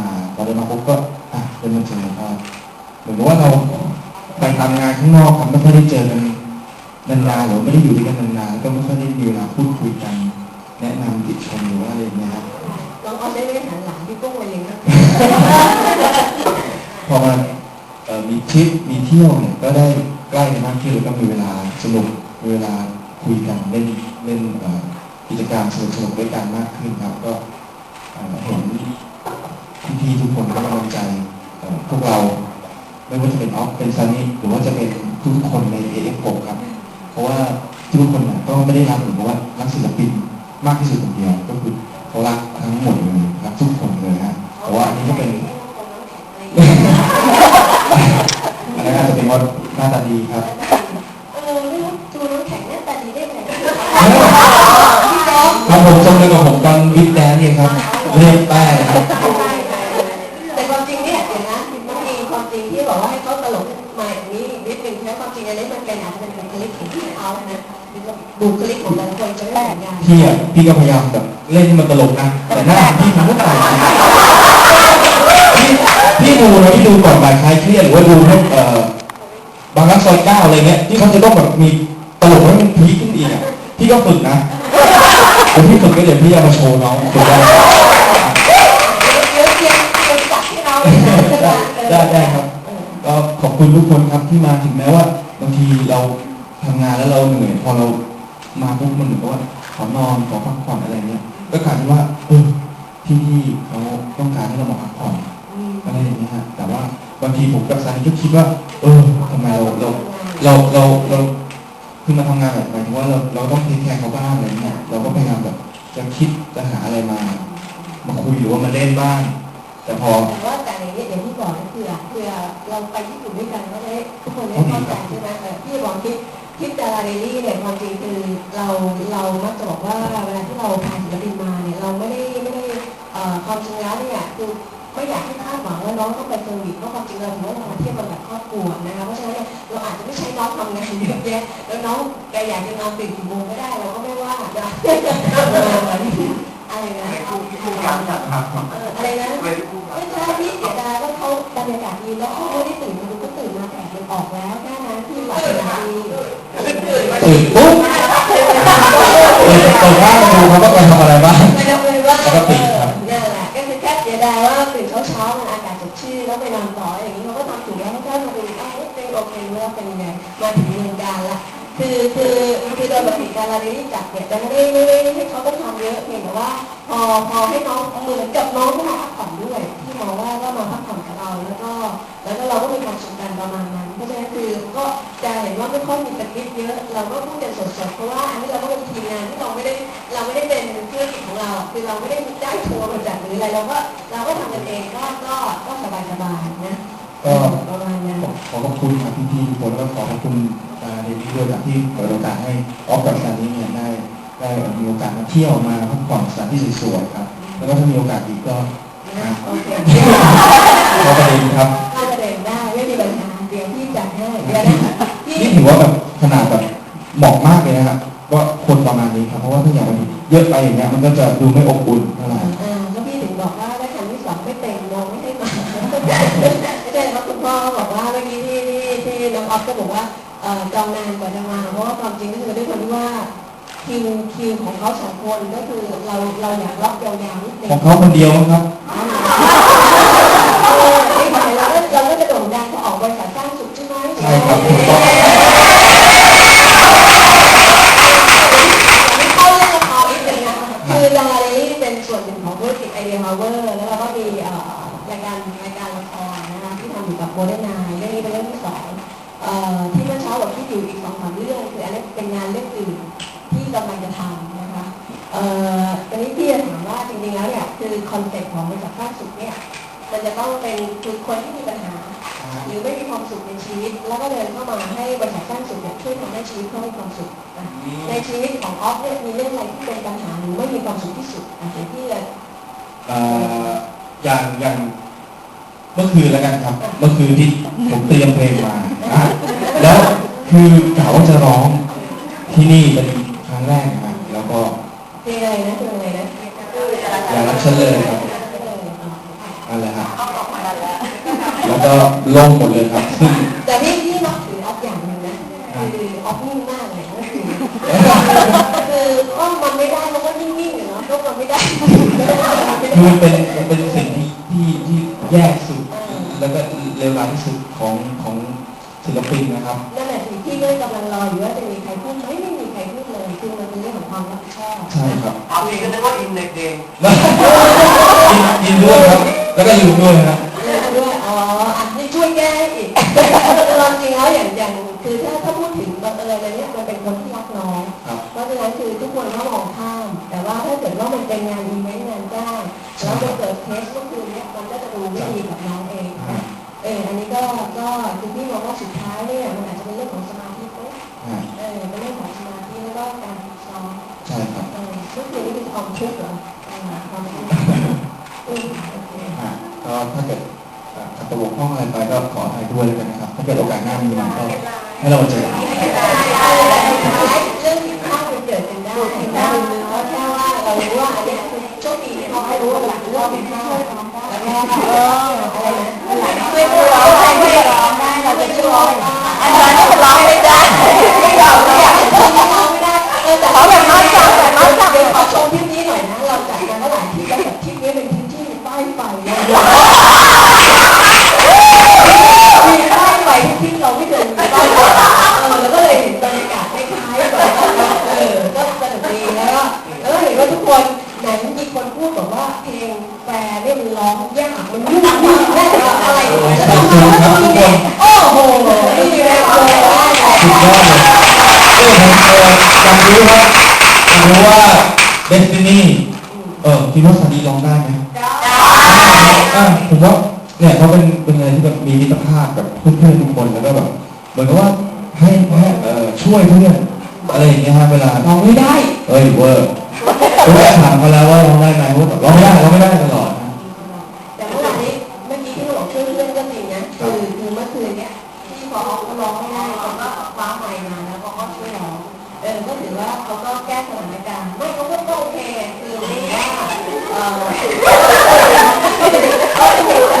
มาพอได้มาปุ๊บก็อะได้มาเจอก็เหมือนกับว่าเราไปทำงานข้างนอกครับไม่ค่อยได้เจอกันนานๆหรือไม่ได้อยู่ด้วยกันนานๆก็ไม่ค่อยได้มีเวลาพูดคุยกัน แนะนำติชมหรือว่าอะไรอย่างเงี้ยครับน้องออสได้ไม่หันหลังพี่กุ้งมาอย่างนั้นพอมาเอ่อมีทริปมีเที่ยวเนี่ยก็ได้ใกล้กันมากขึ้นแล้วก็มีเวลาสนุกมีเวลาคุยกันเล่นเล่นเอ่อกิจกรรมสนุกสนุกๆด้วยกันมากขึ้นครับก็เอ่อเห็น พี่ๆทุกคนก็กำลังใจเอ่อพวกเราไม่ว่าจะเป็นออฟเป็นซันนี่หรือว่าจะเป็นทุกๆคนใน AF6 ครับ เพราะว่าทุกคนเนี่ยก็ไม่ได้รักเหมือนกับว่ารักศิลปินมากที่สุดคนเดียวก็คือเขารักทั้งหมดเลยรักทุกคนเลยฮะแต่ว่าอันนี้ก็เป็นอันนั้นอาจจะเป็นว่าหน้าตาดีครับเออไม่รู้ดูน้ำแข็งหน้าตาดีได้ไงครับผมจำเลยกับผมตอนวิดแดนเนี่ยครับเล่นแป้งครับ นิดนึงนะความจริงอันนี้มันเป็นอาจจะเป็นบุคลิกของที่เขานะบุคลิกของแต่ละคนจะไม่เหมือนกันพี่อะพี่ก็พยายามแบบเล่นให้มันตลกนะ แต่หน้าพี่มันก็ตายพี่ดูนะพี่ดูก่อนบ่ายคลายเครียดหรือว่าดูพวกเอ่อบางรักซอยเก้าอะไรเงี้ยที่เขาจะต้องแบบมีตลกให้มันพีคขึ้นอีกอะพี่ก็ฝึกนะเดี๋ยวพี่ฝึกก็เดี๋ยวพี่เอามาโชว์น้องฝึกได้ คุณทุกคนครับที่มาถึงแม้ว่าบางทีเราทำงานแล้วเราเหนื่อยพอเรามาปุ๊บมันเหมือนกับว่าขอนอนขอพักผ่อนอะไรเงี้ยก็กลายเป็นว่าเออที่นี่เขาต้องการให้เรามาพักผ่อนอะไรอย่างเงี้ยฮะแต่ว่าบางทีผมกับซานิก็คิดว่า เออทำไมเราเราเราเราเราคือมาทำงานแบบหมายถึงว่าเราเราต้องเทคแคร์เขาบ้างอะไรเงี้ยเราก็พยายามแบบจะคิดจะหาอะไรมา มาคุยหรือว่ามาเล่นบ้างแต่พอแต่ ไปญี่ปุ่นด้วยกันก็ได้ทุกคนได้เข้าใจใช่ไหมเออพี่บอกที่ที่ดาราเรลี่เนี่ยความจริงคือเราเรามักจะบอกว่าเวลาที่เราพาศิลปินมาเนี่ยเราไม่ได้ไม่ได้ความจริงแล้วเนี่ยคือไม่อยากให้คาดหวังว่าน้องต้องไปเซอร์วิสเพราะความจริงเราถือว่าเรามาเทียวกันแบบครอบครัวนะคะเพราะฉะนั้นเราอาจจะไม่ใช้น้องทำงานเยอะแยะแล้วน้องแกอยากจะนอนตื่นกี่โมงก็ได้เราก็ไม่ว่านะอะไรนะคู่กันครับเอออะไรนะ ดีแล้วเขาไม่ได้ตื่นมาดูก็ตื่นมาแดดมันออกแล้วแค่นั้นที่หลับดีตื่นปุ๊บเปิดเปิดว่าดูเขาว่าไปทำอะไรบ้างไม่ต้องเลยว่าแล้วก็ปิดครับนั่แหละก็คือแค่เสียดายว่าตื่นเช้าเช้าๆมันอากาศสดชื่นแล้วไปนอนต่ออย่างนี้เขาก็ทำถูกแล้วเขาแค่มาดูเอ้าเป็นโอเคว่าเป็นยังไงมาถึงเมืองการละคือคือคือโดยปกติการเราได้จัดเนี่ยจะไม่ได้ไม่ได้ให้เขาต้องทำเยอะเพียงแต่ว่าพอพอให้น้องเหมือนกับน้องก็มาพักผ่อนด้วยที่มองว่าก็มา เยอะเราก็พูดกันสดๆเพราะว่าอันนี้เราก็เป็นทีมงานที่เราไม่ได้เราไม่ได้เป็นธุรกิจของเรา คือเราไม่ได้ได้ทัวร์มาจากหรืออะไรเราก็เราก็ทำกันเองก็ก็ก็สบายๆนะก็ประมาณนั้นขอขอบคุณครับพี่ๆทุกคนแล้วก็ขอขอบคุณอ่าในนี้ด้วยครับที่เปิดโอกาสให้ออฟกับซานี้เนี่ยได้ได้มีโอกาสมาเที่ยวมาพักผ่อนสถานที่สวยๆครับ แล้วก็ถ้ามีโอกาสอีกก็นะโอเคขอประเด็นครับเข้าประเด็นได้ไม่มีปัญหาเดี๋ยวพี่จัดให้เดี๋ยวนะพี่นี่ถือว่าแบบขนาดแบบ เหมาะมากเลยนะครับว่าคนประมาณนี้ครับเพราะว่าถ้าอย่างมันเยอะไปอย่างเงี้ยมันก็จะดูไม่อบอุ่นเท่าไหร่อ่าก็พี่ถึงบอกว่าถ้าคันที่สองไม่เต็มลงไม่ให้มาไม่ใช่เพราะคุณพ่อบอกว่าเมื่อกี้ที่ที่ที่น้องออฟก็บอกว่าเอ่อจองนานกว่าจะมาเพราะว่าความจริงก็คือด้วยความที่ว่าคิวคิวของเขาสองคนก็คือเราเราอยากล็อกยาวๆนิดนึงของเขาคนเดียวมั้งครับ เออไม่ใช่เราก็เราก็จะโด่งดังเขาออกบริษัทสร้างสุขใช่ไหม ใช่ครับถูกต้อง เข้าเรื่องละครนิดนึงนะคือดาราเรลี่เป็นส่วนหนึ่งของธุรกิจไอเดียฮาวเวอร์แล้วเราก็มีเอ่อรายการรายการละครนะคะที่ทำ อยู่กับโมเดนายเรื่องนี้เป็นเรื่องที่สองเอ่อที่เมื่อเช้าบอกที่อยู่อีกสองสามเรื่องคืออันนี้เป็นงานเรื่องอื่นที่กำลังจะทำนะคะเอ่อตอนนี้พี่จะถามว่าจริงๆแล้วเนี่ยคือคอนเซ็ปต์ของบริษัทข้าสุดเนี่ยมันจะต้องเป็นคือคนที่มีปัญหา หรือไม่มีความสุขในชีวิต แล้วก็เดินเข้ามาให้บริษัทสร้างสุขเนี่ยช่วยทำให้ชีวิตเขามีความสุขนะในชีวิตของออฟเนี่ยมีเรื่องอะไรที่เป็นปัญหาหรือไม่มีความสุขที่สุดอะเดี๋ยวพี่เลยเอ่ออย่างอย่าง เมื่อคืนแล้วกันครับ เมื่อคืนที่ผมเตรียมเพลงมานะแล้วคือกะว่าจะร้องที่นี่เป็นครั้งแรกนะครับแล้วก็เพลงอะไรนะเพลงอะไรนะอย่ารักฉันเลยครับนั่นแหละก็โล่งหมดเลยครับซึ่งแต่ที่ที่นับถือออฟอย่างหนึ่งนะคือออฟนิ่งมากเลยก็คือคือก็มันไม่ได้มันก็นิ่งๆอยู่เนาะก็มันไม่ได้ คือมันเป็นมันเป็นสิ่งที่ที่ที่แย่สุดแล้วก็เล วร้ายที่สุดของของศิลปินนะครับนั่นแหละสิ่งที่เรื่องกำลังรออยู่ว่าจะมีใครพูดไหมไม่มีใครพูดเลยคือมันเป็นเรื่องของความรับผิดชอบใช่ครับเอาเองก็นึกว่าอินในเพลงแล้วยินยินด้วยครับ แล้วก็อยู่ด้วยนะเออด้วยอ๋ออันนี้ช่วยแก้อีกเราจริงแล้วอย่างอย่างคือถ้าถ้าพูดถึงบังเอิญอะไรเนี่ยมันเป็นคนที่รักน้องครับเพราะฉะนั้นคือทุกคนก็มองข้าม แต่ว่าถ้าเกิดว่ามันเป็นงานอีเวนต์งานจ้างแล้วมันเกิดเคส รื่องของสมาธิเนอะอ่าเออเป็นเรื่องของสมาธิแล้วก็การฝึกซ้อมใช่ครับเออก็คือนี่คือความทุกข์เหรอเออความทุกข์อืมโอเคอ่าก็ถ้าเกิดอ่าขัดตกบกพร่องอะไรไปก็ขออภัยด้วยแล้วกันนะครับ ถ้าเกิดโอกาสหน้ามีมาก็ให้เรามาเจอกันเรื่องผิดพลาดมันเกิดขึ้นได้ได้เพราะแค่ว่าเรารู้ว่าอันเนี้ยคือโชคดีที่เขาให้รู้ว่าหลังเรื่องผิดพลาดแล้วก็เอออะไรนะหลังไม่ร้องไม่ร้องได้เราจะช่วย อันนั้นก็ร้องไม่ได้ไม่ร้องไม่อยากร้องไม่ได้แต่เขาแบบน้อยจังแบบน้อยจังขอชมทริปนี้หน่อยนะเราจัดกันเมื่อหลายทริปแล้วแบบทริปนี้เป็นทริปที่ป้ายไฟมีป้ายไฟที่เราไม่เคยมีป้ายไฟเออแล้วก็เลยเห็นบรรยากาศคล้ายๆแบบเออก็สนุกดีแล้วก็แล้วก็เห็นว่าทุกคนไหนมีคนพูดบอกว่าเพลงแฟร์เนี่ยมันร้องยากมันยุ่งมากแน่อะไรแล้วทำไมต้องมีเนี่ยโอ้โหนี่มีแรงเลยได้ สุดยอดเลยเออผมเอออยากรู้ครับอยากรู้ว่า Destiny เออคิดว่าสาดีร้องได้ไหมอ่าผมว่าเนี่ยเขาเป็นเป็นอะไรที่แบบมีมิตรภาพกับเพื่อนๆทุกคนแล้วก็แบบเหมือนกับว่าให้ให้เอ่อช่วยเพื่อนอะไรอย่างเงี้ยฮะเวลาร้องไม่ได้เอ้ยเวอร์ผมก็ถามเขาแล้วว่าร้องได้ไหมเขาบอกร้องไม่ได้ร้องไม่ได้ตลอด ฟ้าไมค์มาแล้วเขาก็ช่วยร้องเออก็ถือว่าเขาก็แก้สถานการณ์ไม่เขาก็โอเคคือหมายถึงว่าเออ